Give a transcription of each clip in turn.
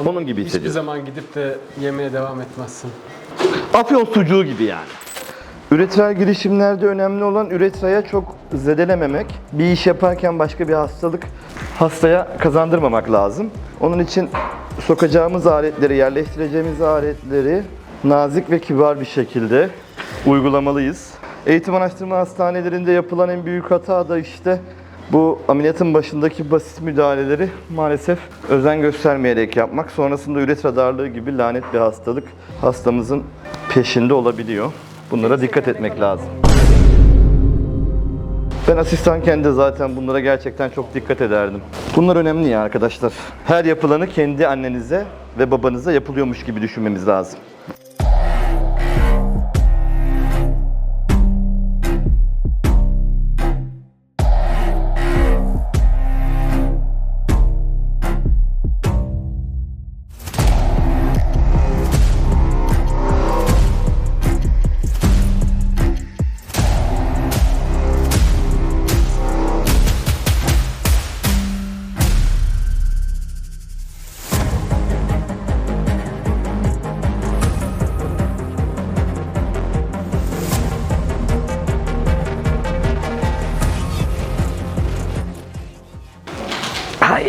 Ama Onun gibi Hiçbir hissediyorum. zaman gidip de yemeye devam etmezsin. Afyon sucuğu gibi yani. Üretimel girişimlerde önemli olan üretraya çok zedelememek. Bir iş yaparken başka bir hastalık hastaya kazandırmamak lazım. Onun için sokacağımız aletleri, yerleştireceğimiz aletleri nazik ve kibar bir şekilde uygulamalıyız. Eğitim araştırma hastanelerinde yapılan en büyük hata da işte bu ameliyatın başındaki basit müdahaleleri maalesef özen göstermeyerek yapmak. Sonrasında üretra darlığı gibi lanet bir hastalık hastamızın peşinde olabiliyor. Bunlara dikkat etmek lazım. Ben asistanken de zaten bunlara gerçekten çok dikkat ederdim. Bunlar önemli ya arkadaşlar. Her yapılanı kendi annenize ve babanıza yapılıyormuş gibi düşünmemiz lazım.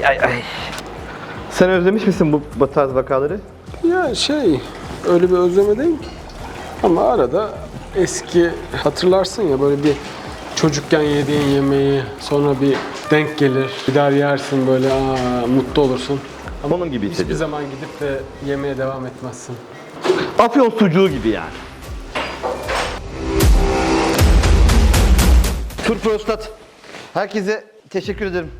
Ay ay ay. Sen özlemiş misin bu, bu tarz vakaları? Ya şey, öyle bir özleme değil ama arada eski hatırlarsın ya böyle bir çocukken yediğin yemeği sonra bir denk gelir, bir daha yersin böyle aa, mutlu olursun. Ama Onun gibi hiçbir hissediyorum. zaman gidip de yemeye devam etmezsin. Afyon sucuğu gibi yani. Tur prostat. Herkese teşekkür ederim.